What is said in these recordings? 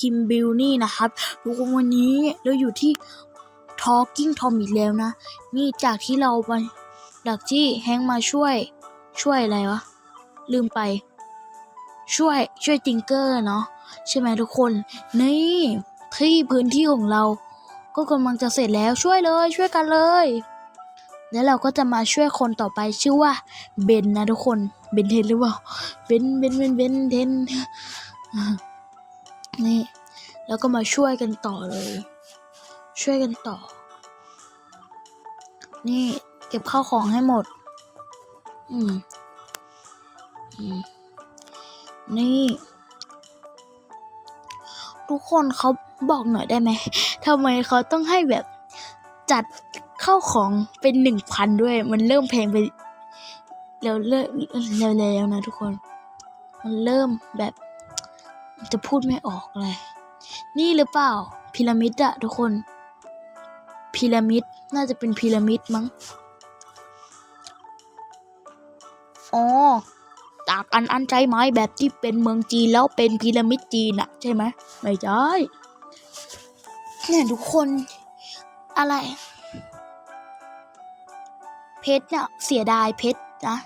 คิมบิลนี่นะครับทุกคนวันนี้เราอยู่ที่ Talking Tom อีกแล้วนะ นี่จากที่เราไปดักที่แฮงมาช่วยช่วยอะไรวะ ลืมไป ช่วยช่วยติงเกอร์เนาะใช่ไหมทุกคน นี่ที่พื้นที่ของเรา ก็กำลังจะเสร็จแล้วช่วยเลย ช่วยกันเลย แล้วเราก็จะมาช่วยคนต่อไปชื่อว่าเบนนะทุกคนเบนเทนหรือเปล่าเบนเบนเบนเบนเทน นี่ แล้วก็มาช่วยกันต่อเลย ช่วยกันต่อ นี่เก็บข้าวของให้หมด อืม อืม นี่ ทุกคนเขาบอกหน่อยได้ไหมทำไมเขาต้องให้แบบจัดเข้าของเป็นหนึ่งพันด้วย มันเริ่มแพงไปแล้วเร็วเร็วนะทุกคน มันเริ่มแบบ จะพูดไม่ออกเลย นี่หรือเปล่าพีระมิดอะทุกคนพีระมิดน่าจะเป็นพีระมิดมั้งอ๋อตากอันอันใช้ไม้แบบที่เป็นเมืองจีนแล้วเป็นพีระมิดจีนอะใช่ไหมไม่ใช่เนี่ยทุกคนอะไร เพชรเนี่ยเสียดายเพชรนะ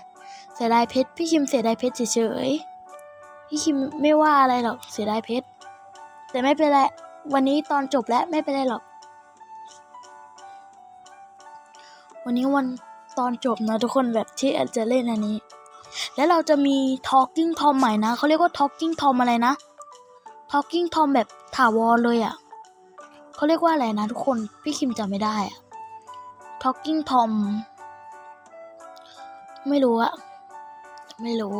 เสียดายเพชรพี่คิมเสียดายเพชรเฉยๆ พี่คิมไม่ว่าอะไรหรอกเสียดายเพชรแต่ไม่เป็นไรวันนี้ตอนจบแล้วไม่เป็นไรหรอก วันนี้วันตอนจบนะทุกคนแบบที่แอนจะเล่นอันนี้ แล้วเราจะมีท็อกกิ้งทอมใหม่นะเขาเรียกว่า Talking Tom อะไรนะท็อกกิ้งทอมแบบถาวรเลยอะ่ะเขาเรียกว่าอะไรนะทุกคนพี่คิมจำไม่ได้อะท็อกกิ้งทอมไม่รู้อะไม่รู้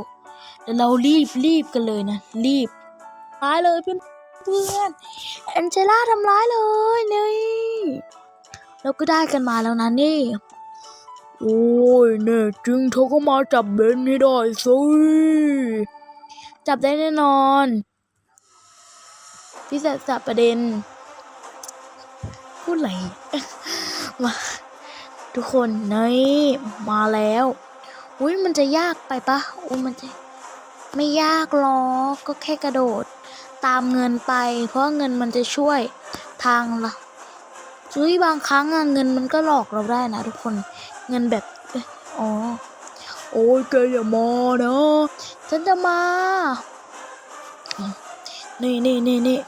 เดี๋เรารีบรีบกันเลยนะ รีบร้ายเลยเพื่อนเพื่อนแอนเจล่าทำร้ายเลยนี่เราก็ได้กันมาแล้วนะนี่ โอ้ยเน่จริงเธอก็มาจับเบนให้ได้สิจับได้แน่นอนพี่จะจับประเด็น พูดอะไรมาทุกคนนี่มาแล้ว อุ้ยมันจะยากไปปะอุ้ยมันจะ ไม่ยากหรอกก็แค่กระโดด ตามเงินไป เพราะเงินมันจะช่วยทางละจุ้ยบางครั้งเงินมันก็หลอกเราได้นะทุกคนเงินแบบอ๋อโอ้ยแกอย่ามานะฉันจะมา นี่นี่นี่นี่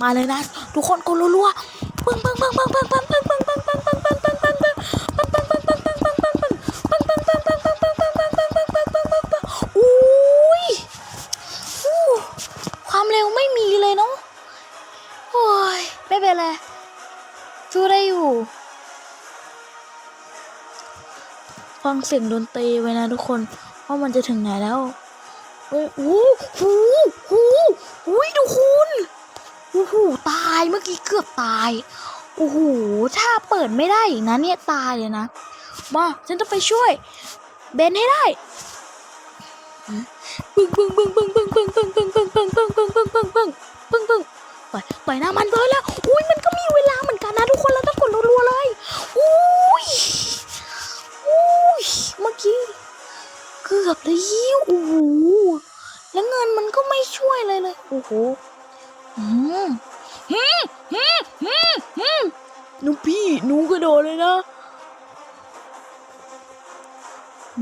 มาเลยนะ ทุกคนกดรัวๆปึ้งปึ้งปึ้งปึ้งปึ้งปึ้งปึ้งปึ้งปึ้งปึ้งปึ้งปึ้งปึ้ง ฟังเสียงดนตรีไว้นะทุกคนว่ามันจะถึงไหนแล้วเฮ้ยโอ้โหโอ้โหอุ้ยทุกคนโอ้โหตายเมื่อกี้เกือบตายโอ้โหถ้าเปิดไม่ได้อีกนะเนี่ยตายเลยนะมาฉันจะไปช่วย เบนให้ได้ปึ้งปึ้งปึ้งปึ้งปึ้งปึ้งปึ้งปึ้งปึ้งปึ้งปึ้งปึ้งปึ้งปึ้งปึ้งปึ้งปึ้งต่อยต่อยหน้ามันเลยแล้วอุ้ย โอ้โหอืมฮึมฮึมฮึมฮึมหนูพี่หนูกระโดดเลยนะ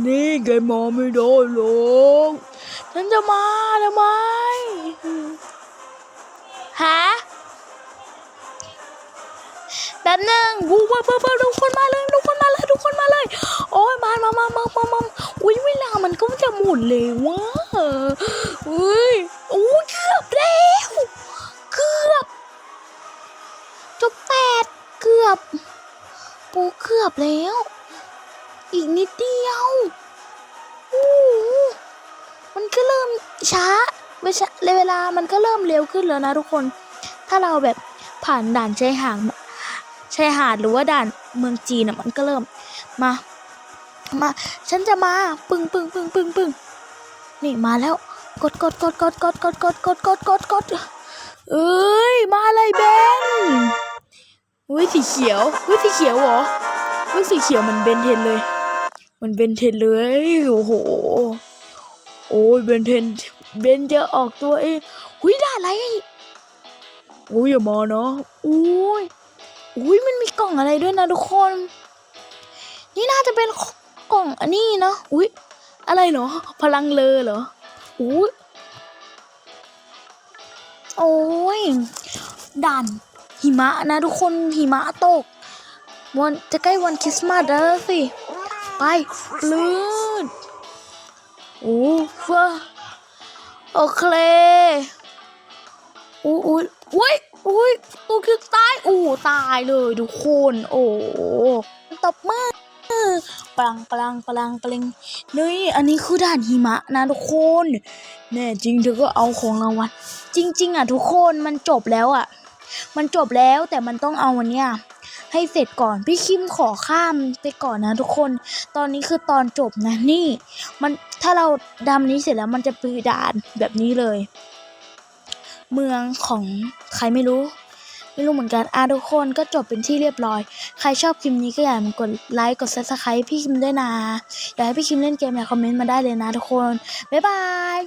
นี่แกมาไม่ได้หรอกฉันจะมาทำไมฮะแป๊บหนึงวูว้าวว้าวทุกคนมาเลยทุกคนมาเลยทุกคนมาเลย โอ้ยมามามามามามาอุ้ยเวลามันก็จะหมุนเลยว่ะ โอ้เกือบแล้ว อีกนิดเดียวโอ้มันก็เริ่มช้าเวลาเวลามันก็เริ่มเร็วขึ้นแล้วนะทุกคน ถ้าเราแบบผ่านด่านชายหาดชายหาดหรือว่าด่านเมืองจีนอะมันก็เริ่มมามาฉันจะมาปึ้งปึ้งปึ้งปึ้งปึ้งนี่มาแล้ว กดกดกดกดกดกดกดกดกดกดกดเอ้ยมาเลยเบน อุ้ยสีเขียวอุ้ยสีเขียวเหรออุ้ยสีเขียวมันเบนเทนเลย มันเบนเทนเลยโอ้โหโอ้ยเบนเทนเบนจะออกตัวเองหุ้ยได้อะไรอุ้ยอย่ามาเนาะอุ้ยอุ้ยมันมีกล่องอะไรด้วยนะทุกคน นี่น่าจะเป็นกล่องอันนี้เนาะอุ้ยอะไรเนาะพลังเลอเหรออุ้ยโอ้ยด่าน หิมะนะทุกคนหิมะตก วันจะใกล้วันคริสต์มาสแล้วสิ ไปลื่นโอ้ฟ้าโอเคอุ้ยอุ้ยอุ้ยอุ้ยตัวคือตายอู้ตายเลยทุกคน โอ้ตบมือปลังปลังปลังปลังนี่ อันนี้คือด่านหิมะนะทุกคนแน่จริงเธอก็เอาของรางวัลจริง ๆ อะ ทุกคนมันจบแล้วอะ มันจบแล้วแต่มันต้องเอาวันเนี้ยให้เสร็จก่อนพี่คิมขอข้ามไปก่อนนะทุกคน ตอนนี้คือตอนจบนะนี่ มันถ้าเราดำนี้เสร็จแล้วมันจะปือด่านแบบนี้เลย เมืองของใครไม่รู้ ไม่รู้เหมือนกันอะทุกคนก็จบเป็นที่เรียบร้อย ใครชอบคลิปนี้ก็อย่าลืมกดไลค์กดซับสไครต์พี่คิมด้วยนะอยากให้พี่คิมเล่นเกมอยากคอมเมนต์มาได้เลยนะทุกคนบ๊ายบาย